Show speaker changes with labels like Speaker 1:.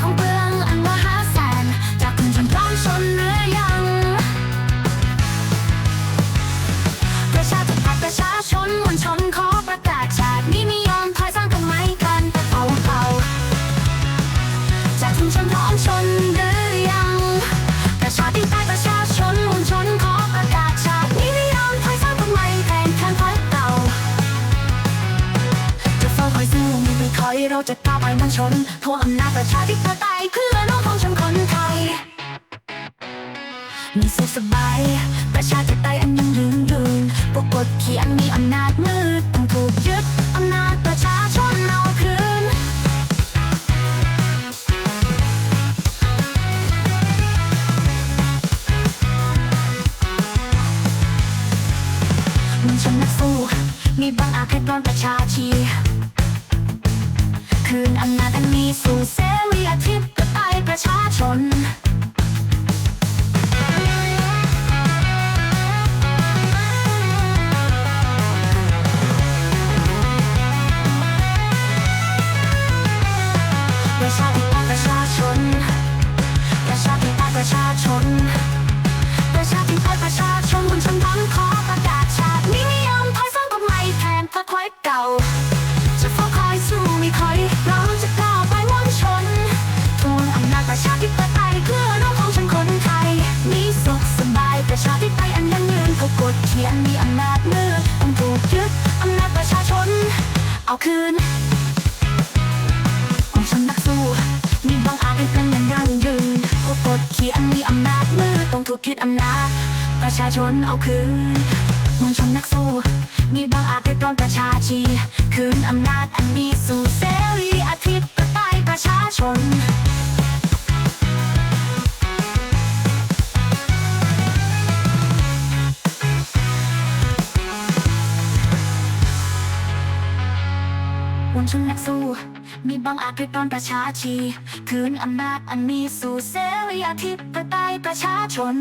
Speaker 1: Never เราจะก้าวไปมวลชนทวงอำนาจประชาธิปไตยเพื่อโลกของชนคนไทย มีสุขสบาย ประชาธิปไตยอันยังยืนยืนพวกกดขี่อันมีอำนาจมืดต้องถูกยึดอำนาจประชาชนเอาคืนมึงชนนักสู้มีบางอาจแค่กลอนประชาชี ป เขากดเขียนมีอำนาจมืดต้องถูกยึดอำนาจประชาชน เอาคืนของฉันนักสู้มีบางอาจเป็นอย่างยั่งยืนพวกกดขี่อันมีอำนาจมืดต้องถูกคิดอำนาจประชาชนเอาคืนมวลชนนักสู้มีบางอาจเป็นต้นประชาชีคืนอำนาจอันมี วนชนนักสู้ มีบางอาจริดรอนประชาชีคืนอำนาจอันมีสู่เสรีอาทิตย์ก็ตายประชาชน